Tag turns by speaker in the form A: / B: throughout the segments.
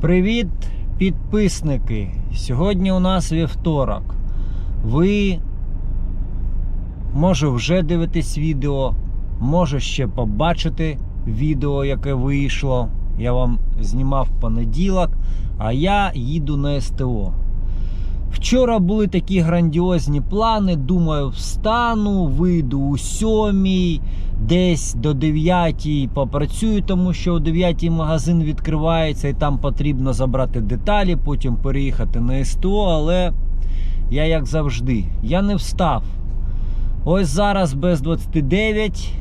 A: Привіт, підписники! Сьогодні у нас вівторок. Ви може вже дивитесь відео, може ще побачити відео, яке вийшло. Я вам знімав понеділок, а я їду на СТО. Вчора були такі грандіозні плани. Думаю, встану, вийду у сьомій, десь до 9 попрацюю, тому що о 9 магазин відкривається і там потрібно забрати деталі, потім переїхати на СТО. Але я як завжди, я не встав. Ось зараз без 29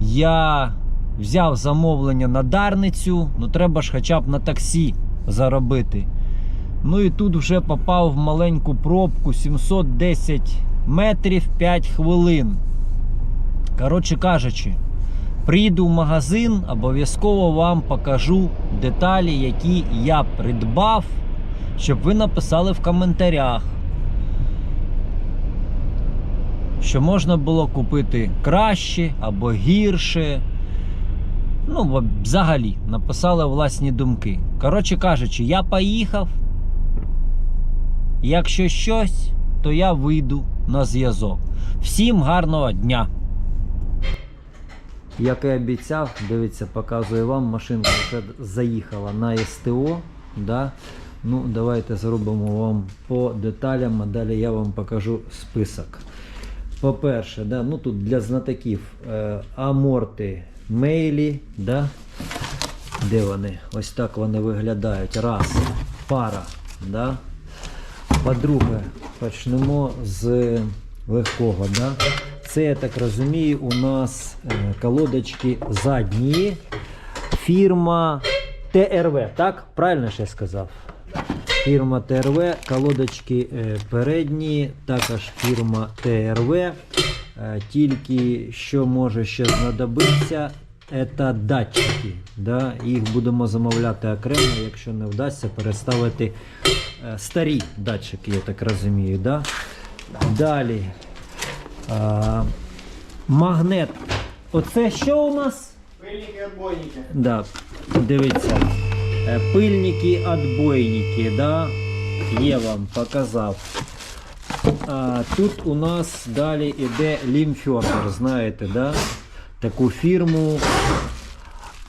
A: я взяв замовлення на Дарницю. Ну треба ж хоча б на таксі заробити. Ну і тут вже попав в маленьку пробку 710 метрів 5 хвилин. Коротше кажучи, прийду в магазин, обов'язково вам покажу деталі, які я придбав, щоб ви написали в коментарях, що можна було купити краще або гірше. Ну, взагалі, написали власні думки. Коротше кажучи, я поїхав. Якщо щось, то я вийду на зв'язок. Всім гарного дня! Як і обіцяв, дивіться, показую вам, машинка вже заїхала на СТО. Да? Ну, давайте зробимо вам по деталям, а далі я вам покажу список. По-перше, да, ну тут для знатоків е, аморти мейлі. Да? Де вони? Ось так вони виглядають. Раз, пара. Да? По-друге, почнемо з легкого. Да? Це, я так розумію, у нас е, колодочки задні. Фірма ТРВ, так? Правильно я сказав? Фірма ТРВ, колодочки е, передні, також фірма ТРВ. Е, Тільки що може ще знадобитися, це датчики. Да? Їх будемо замовляти окремо, якщо не вдасться переставити старі датчики, я так розумію. Да? Далі. А, магнет. Оце що у нас?
B: Пильники отбойники.
A: Да, дивіться. Е, Пильники, отбойники, да? Я вам показав. А, тут у нас далі іде лімфьордер, знаєте, да? Таку фірму.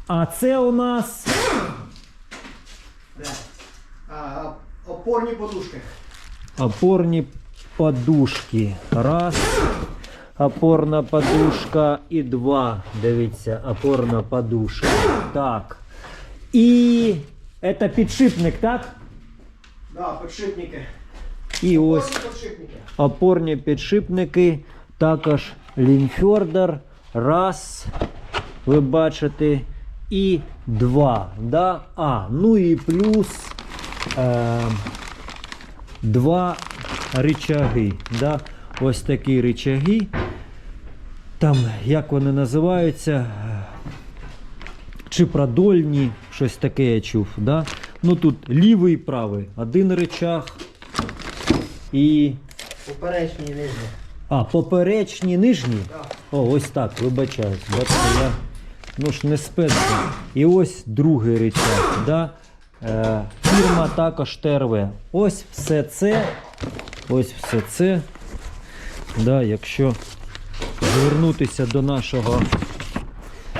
A: А це у нас
B: опорні подушки.
A: опорні подушки. Раз. Опорна подушка і два. Дивіться, опорна подушка. Так. І це підшипник, так?
B: Да, підшипники.
A: І ось
B: Опорні підшипники.
A: опорні підшипники, також лімфьордер. Раз. Ви бачите. І два. Да? А, ну і плюс е, два рычаги. Да? Ось такі рычаги. Там, як вони називаються? Чи продольні, щось таке я чув. Да? Ну тут лівий і правий. Один рычаг і.
B: Поперечні і нижні.
A: А, поперечні нижні.
B: Да.
A: О, ось так, вибачаюсь. Бачите, я ну ж не спец. І ось другий рычаг. Да? Е, фірма також ТРВ. Ось все це. Ось все це. Да, якщо звернутися до нашого.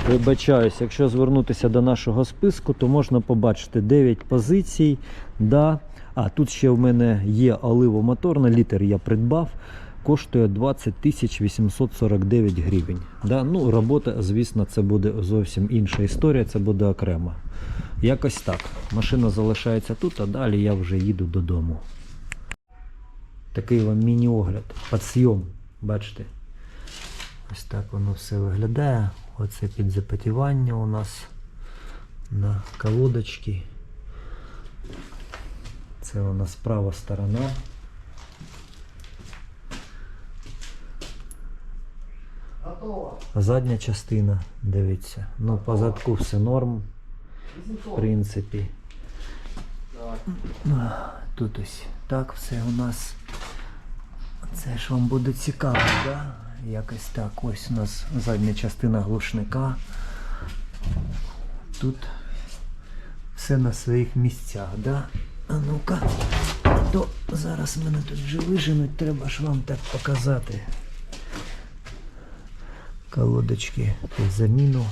A: Вибачаюсь, якщо звернутися до нашого списку, то можна побачити 9 позицій. Да. А тут ще в мене є оливомоторна, літр я придбав. Коштує 20 тисяч 849 гривень. Да? Ну, робота, звісно, це буде зовсім інша історія, це буде окремо. Якось так. Машина залишається тут, а далі я вже їду додому. Такий вам міні-огляд, підсйом, бачите. Ось так воно все виглядає. Оце підзапотівання у нас на колодочки. Це у нас права сторона. Задня частина, дивіться. Ну, по задку все норм, в принципі. Тут ось так все у нас. Це ж вам буде цікаво, да? Якось так. Ось у нас задня частина глушника. Тут все на своїх місцях, да? А ну-ка, то зараз мене тут вже виженуть, треба ж вам так показати. Колодочки під заміну.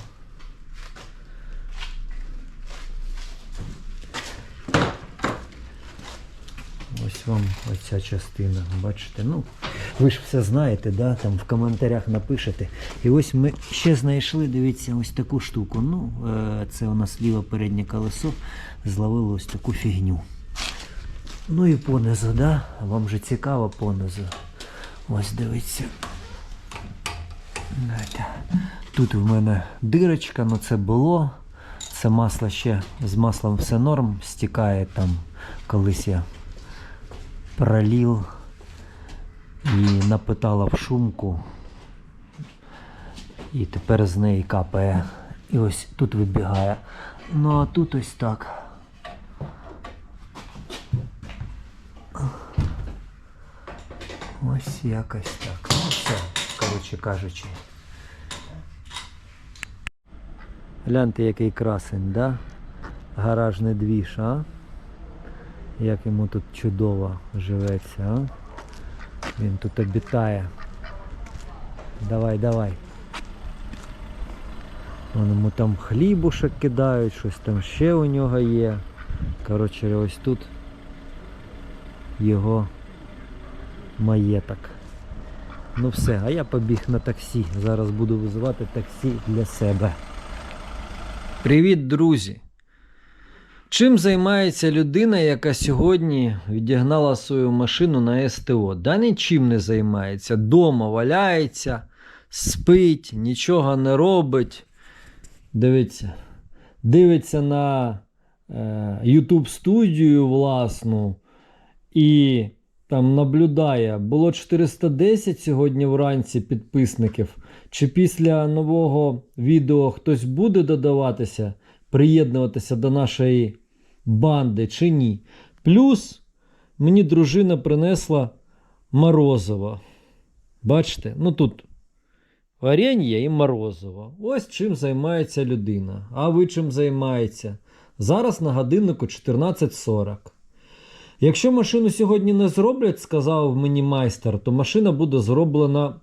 A: Ось вам оця частина, бачите? Ну, ви ж все знаєте, да? там в коментарях напишете. І ось ми ще знайшли, дивіться, ось таку штуку. Ну, е, це у нас ліве переднє колесо зловило ось таку фігню. Ну і понизу, да? Вам же цікаво понизу. Ось дивіться. Тут в мене дирочка, ну це було. Це масло ще з маслом все норм, стікає там колись я пролил і напитала в шумку. І тепер з неї капає. І ось тут вибігає. Ну а тут ось так. Ось якось так. Ну все, коротше кажучи. Гляньте, який красень, да? Гаражний двіж, а? Як йому тут чудово живеться, а? Він тут обітає. Давай, давай. Вон йому там хлібушек кидають, щось там ще у нього є. Коротше, ось тут його маєток. Ну все, а я побіг на таксі. Зараз буду визивати таксі для себе. Привіт, друзі! Чим займається людина, яка сьогодні відігнала свою машину на СТО? Да нічим не займається. Дома валяється, спить, нічого не робить. Дивіться, дивиться на е, YouTube студію власну і там наблюдає. Було 410 сьогодні вранці підписників. Чи після нового відео хтось буде додаватися, приєднуватися до нашої банди чи ні. Плюс мені дружина принесла морозиво. Бачите? Ну тут варення і морозиво. Ось чим займається людина. А ви чим займаєтеся? Зараз на годиннику 14.40. Якщо машину сьогодні не зроблять, сказав мені майстер, то машина буде зроблена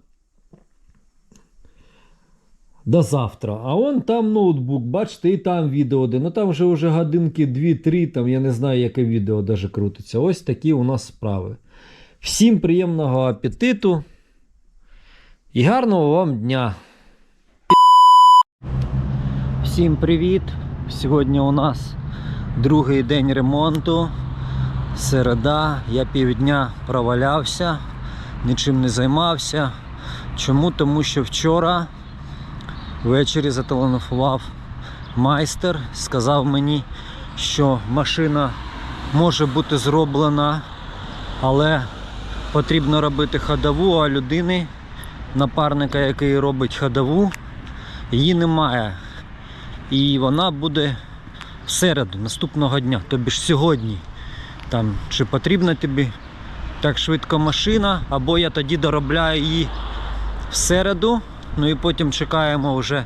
A: до завтра. А он там ноутбук, бачите, і там відео де. Ну там вже вже годинки 2-3, там я не знаю, яке відео даже крутиться. Ось такі у нас справи. Всім приємного апетиту і гарного вам дня. Всім привіт! Сьогодні у нас другий день ремонту. Середа, я півдня провалявся, нічим не займався. Чому? Тому що вчора ввечері зателефонував майстер, сказав мені, що машина може бути зроблена, але потрібно робити ходову, а людини, напарника, який робить ходову, її немає. І вона буде в середу, наступного дня, тобі ж сьогодні. Там, чи потрібна тобі так швидко машина, або я тоді доробляю її в середу, ну і потім чекаємо вже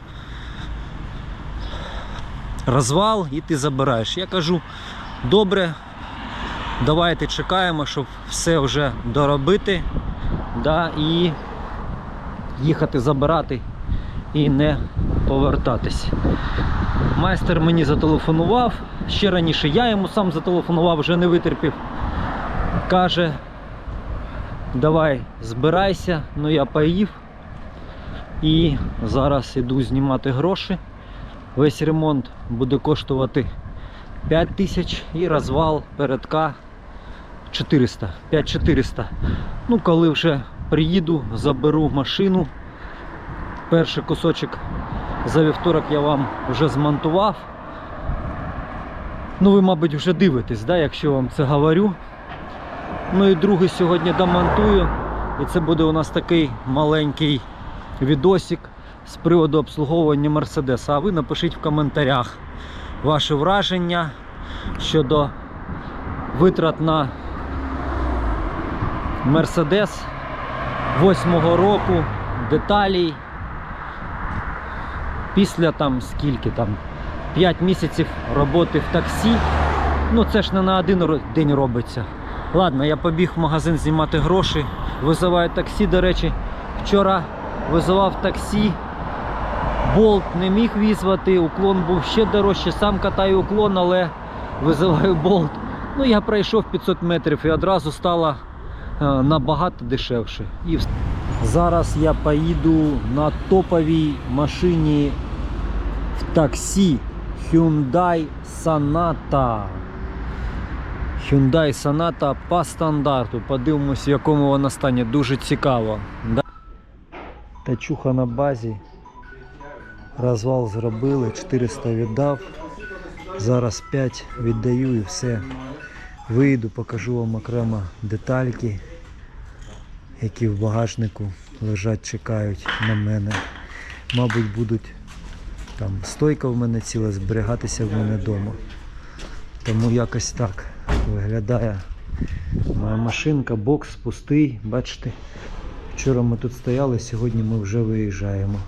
A: розвал і ти забираєш. Я кажу, добре, давайте чекаємо, щоб все вже доробити да, і їхати забирати і не повертатись. Майстер мені зателефонував. Ще раніше я йому сам зателефонував, вже не витерпів. Каже, давай збирайся, ну я поїв. І зараз іду знімати гроші. Весь ремонт буде коштувати 5 тисяч і розвал передка 400, 5400. Ну, коли вже приїду, заберу машину. Перший кусочок за вівторок я вам вже змонтував. Ну, ви, мабуть, вже дивитесь, да, якщо вам це говорю. Ну і другий сьогодні домонтую. І це буде у нас такий маленький відосик з приводу обслуговування Мерседеса. А ви напишіть в коментарях ваші враження щодо витрат на Мерседес 8-го року, деталей. Після там скільки там 5 місяців роботи в таксі. Ну це ж не на один день робиться. Ладно, я побіг в магазин знімати гроші. Визиваю таксі, до речі, вчора визивав таксі. Болт не міг візвати, уклон був ще дорожче. Сам катаю уклон, але визиваю болт. Ну я пройшов 500 метрів і одразу стало е, набагато дешевше. І зараз я поїду на топовій машині в таксі Hyundai Sonata. Hyundai Sonata по стандарту. Подивимось, в якому вона стані. Дуже цікаво. Да? Тачуха на базі. Розвал зробили, 400 віддав. Зараз 5 віддаю і все. Вийду, покажу вам окремо детальки, які в багажнику лежать, чекають на мене. Мабуть, будуть там стойка в мене ціла, зберігатися в мене вдома. Тому якось так виглядає моя машинка, бокс пустий, бачите. Вчора ми тут стояли, сьогодні ми вже виїжджаємо.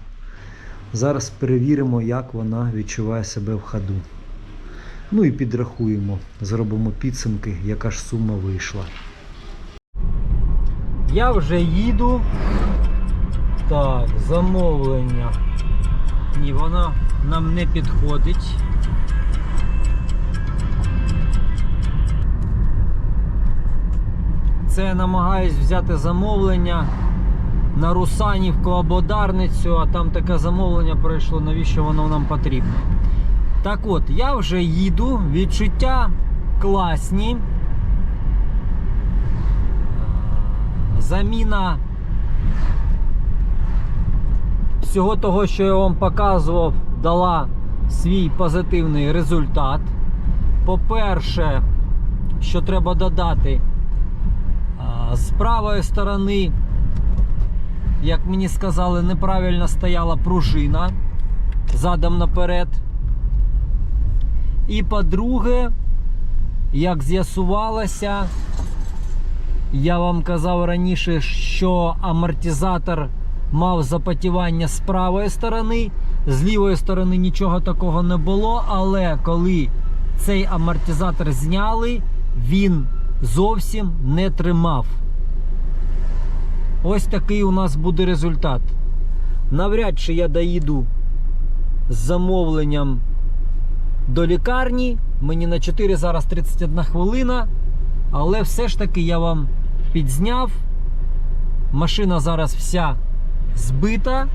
A: Зараз перевіримо, як вона відчуває себе в ходу. Ну і підрахуємо, зробимо підсумки, яка ж сума вийшла. Я вже їду. Так, замовлення. Ні, вона нам не підходить. Це я намагаюсь взяти замовлення на Русанівку або Дарницю, а там таке замовлення прийшло, навіщо воно нам потрібно. Так от, я вже їду, відчуття класні. Заміна всього того, що я вам показував, дала свій позитивний результат. По-перше, що треба додати, з правої сторони, як мені сказали, неправильно стояла пружина задом наперед. І по-друге, як з'ясувалося, я вам казав раніше, що амортизатор мав запотівання з правої сторони, з лівої сторони нічого такого не було, але коли цей амортизатор зняли, він зовсім не тримав. Ось такий у нас буде результат. Навряд чи я доїду з замовленням до лікарні. Мені на 4 зараз 31 хвилина. Але все ж таки я вам підзняв. Машина зараз вся збита.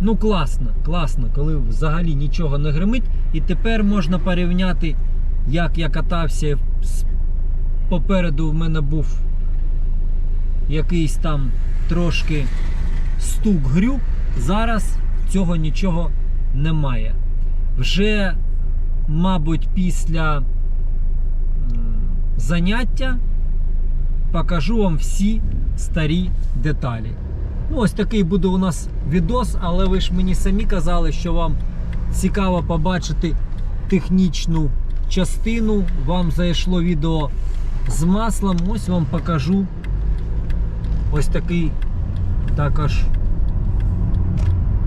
A: Ну, класно, класно, коли взагалі нічого не гримить. І тепер можна порівняти, як я катався. З- Попереду в мене був якийсь там трошки стук грюк. Зараз цього нічого немає. Вже, мабуть, після заняття покажу вам всі старі деталі. Ну, ось такий буде у нас відос, але ви ж мені самі казали, що вам цікаво побачити технічну частину. Вам зайшло відео з маслом. Ось вам покажу ось такий також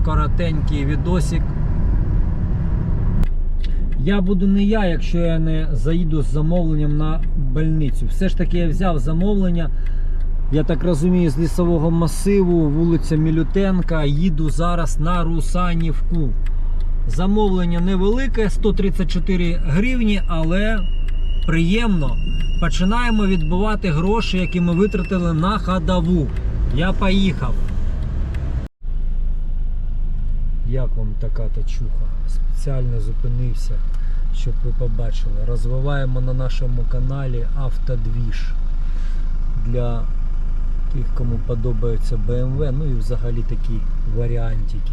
A: коротенький відосик. Я буду не я, якщо я не заїду з замовленням на больницю. Все ж таки я взяв замовлення. Я так розумію, з лісового масиву, вулиця Мілютенка, їду зараз на Русанівку. Замовлення невелике, 134 гривні, але приємно. Починаємо відбивати гроші, які ми витратили на ходову. Я поїхав. Як вам така тачуха? Спеціально зупинився, щоб ви побачили. Розвиваємо на нашому каналі автодвіж для тих, кому подобається BMW, ну і взагалі такі варіантики.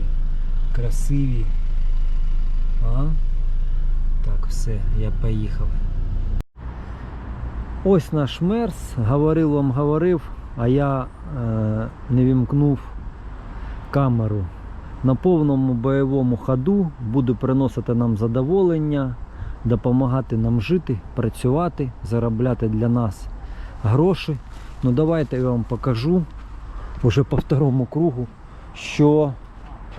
A: Красиві. А? Так, все, я поїхав. Ось наш мерс. Говорив вам, говорив, а я е, не вімкнув камеру. На повному бойовому ходу буду приносити нам задоволення, допомагати нам жити, працювати, заробляти для нас гроші. Ну давайте я вам покажу уже по второму кругу, що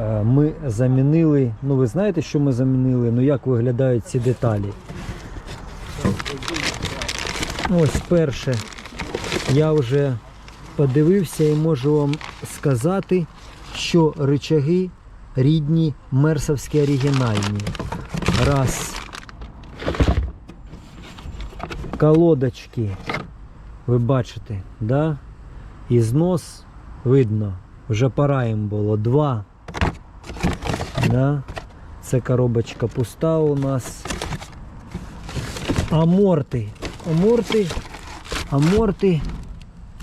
A: е, ми замінили. Ну, ви знаєте, що ми замінили? Ну як виглядають ці деталі? Ось перше. Я вже подивився і можу вам сказати, що рычаги рідні мерсовські оригінальні. Раз. Колодочки. Ви бачите, да? І знос видно. Вже пора їм було. Два. Да? Це коробочка пуста у нас. Аморти. Аморти. Аморти.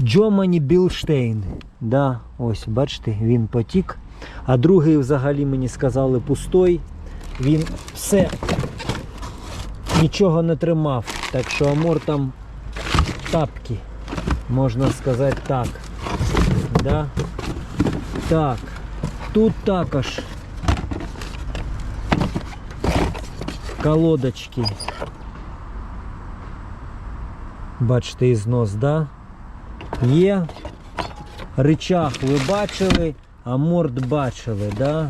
A: Джомані Білштейн. Да, ось, бачите, він потік. А другий взагалі мені сказали пустой. Він все нічого не тримав. Так що амор там тапки. Можна сказати так. Да? Так. Тут також колодочки. Бачите, ізнос, да? Є. Ричаг ви бачили, а морд бачили, да?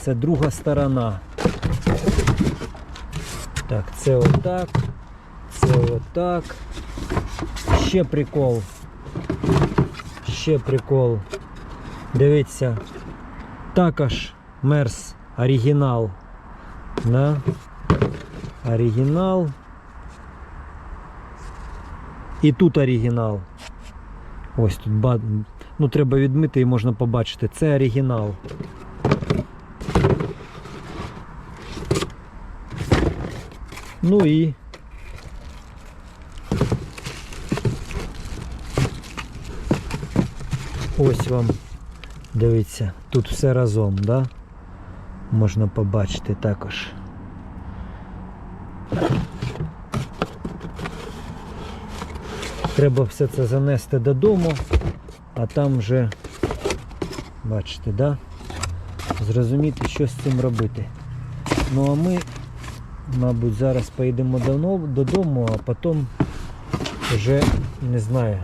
A: Це друга сторона. Так, це отак. Це отак. Ще прикол. Ще прикол. Дивіться. Також мерс оригінал. Да? Оригінал. І тут оригінал. Ось тут ба... ну, треба відмити і можна побачити. Це оригінал. Ну і ось вам, дивіться, тут все разом, да? Можна побачити також. Треба все це занести додому, а там вже, бачите, да? зрозуміти, що з цим робити. Ну а ми, мабуть, зараз поїдемо додому, а потім вже не знаю.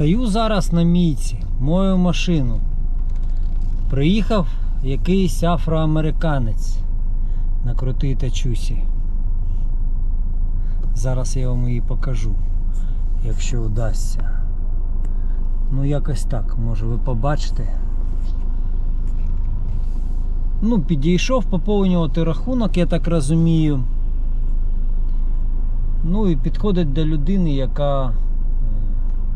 A: Стою зараз на мійці, мою машину. Приїхав якийсь афроамериканець на крутій тачусі. Зараз я вам її покажу, якщо вдасться. Ну, якось так, може ви побачите. Ну, підійшов поповнювати рахунок, я так розумію. Ну і підходить до людини, яка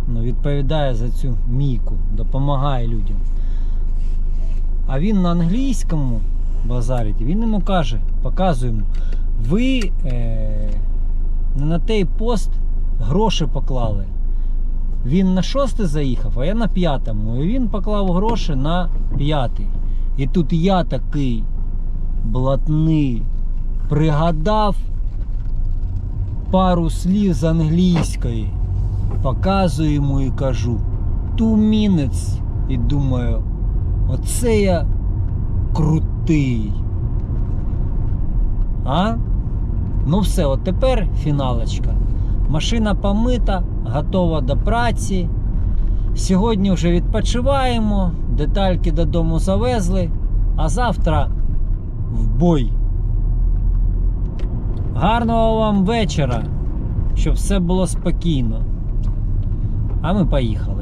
A: ну, відповідає за цю мійку, допомагає людям. А він на англійському базарить, він йому каже, показує йому, ви е, не на той пост гроші поклали. Він на шостий заїхав, а я на п'ятому. І він поклав гроші на п'ятий. І тут я такий блатний пригадав пару слів з англійської. Показую йому і кажу minutes. І думаю, оце я крутий. А? Ну все, от тепер фіналочка. Машина помита, готова до праці. Сьогодні вже відпочиваємо, детальки додому завезли, а завтра в бой. Гарного вам вечора, щоб все було спокійно. А мы поїхали.